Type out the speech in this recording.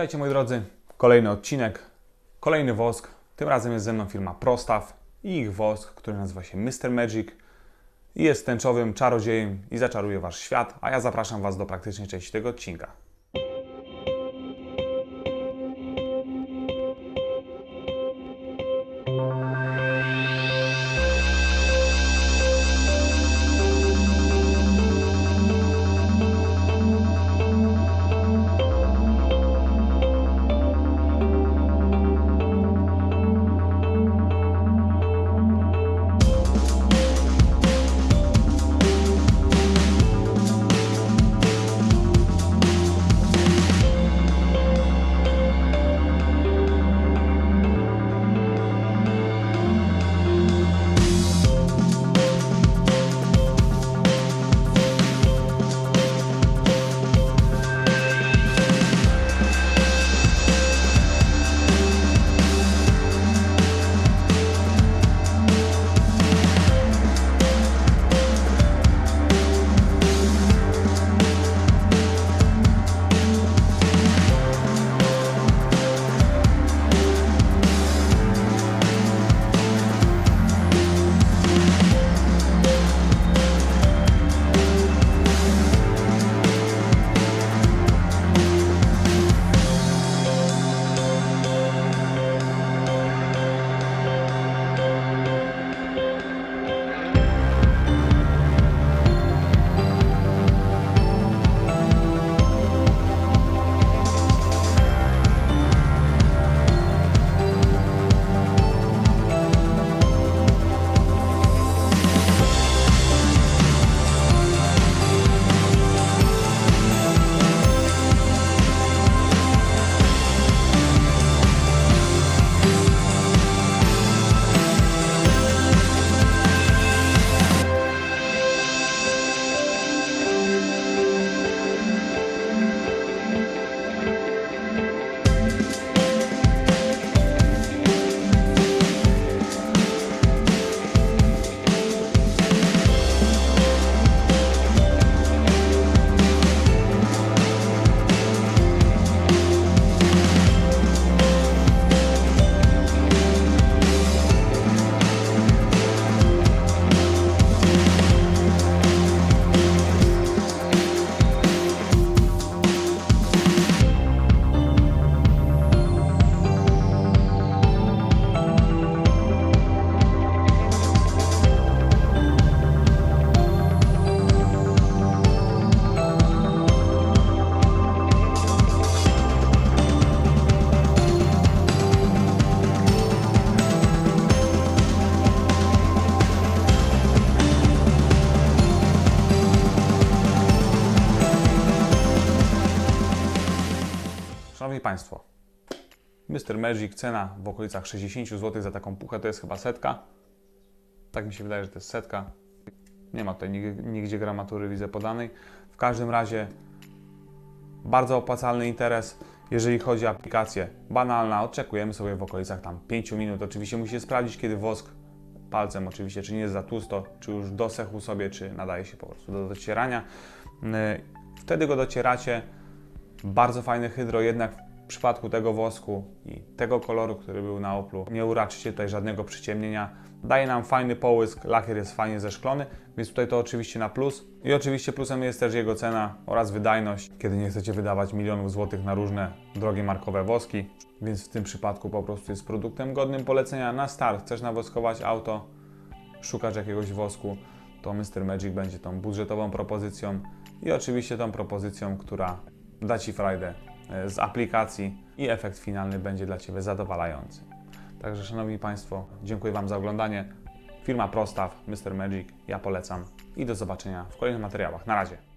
Witajcie moi drodzy, kolejny odcinek, kolejny wosk. Tym razem jest ze mną firma Prostaw i ich wosk, który nazywa się Mr. Magic jest tęczowym czarodziejem i zaczaruje Wasz świat, a ja zapraszam Was do praktycznej części tego odcinka. Szanowni Państwo, Mr. Magic cena w okolicach 60 zł za taką puchę to jest chyba setka. Tak mi się wydaje, że to jest setka. Nie ma tutaj nig- nigdzie gramatury widzę podanej. W każdym razie bardzo opłacalny interes. Jeżeli chodzi o aplikację banalna, oczekujemy sobie w okolicach tam 5 minut. Oczywiście musicie sprawdzić, kiedy wosk palcem oczywiście, czy nie jest za tłusto, czy już dosechł sobie, czy nadaje się po prostu do docierania. Yy, Wtedy go docieracie. Bardzo fajny hydro, jednak w przypadku tego wosku i tego koloru, który był na Oplu, nie uraczycie tutaj żadnego przyciemnienia. Daje nam fajny połysk, lakier jest fajnie zeszklony, więc tutaj to oczywiście na plus. I oczywiście plusem jest też jego cena oraz wydajność, kiedy nie chcecie wydawać milionów złotych na różne drogie markowe woski, więc w tym przypadku po prostu jest produktem godnym polecenia na start. Chcesz nawoskować auto, szukasz jakiegoś wosku, to Mr. Magic będzie tą budżetową propozycją i oczywiście tą propozycją, która da Ci frajdę e, z aplikacji i efekt finalny będzie dla Ciebie zadowalający. Także Szanowni Państwo, dziękuję Wam za oglądanie. Firma Prostaw, Mr. Magic, ja polecam i do zobaczenia w kolejnych materiałach. Na razie.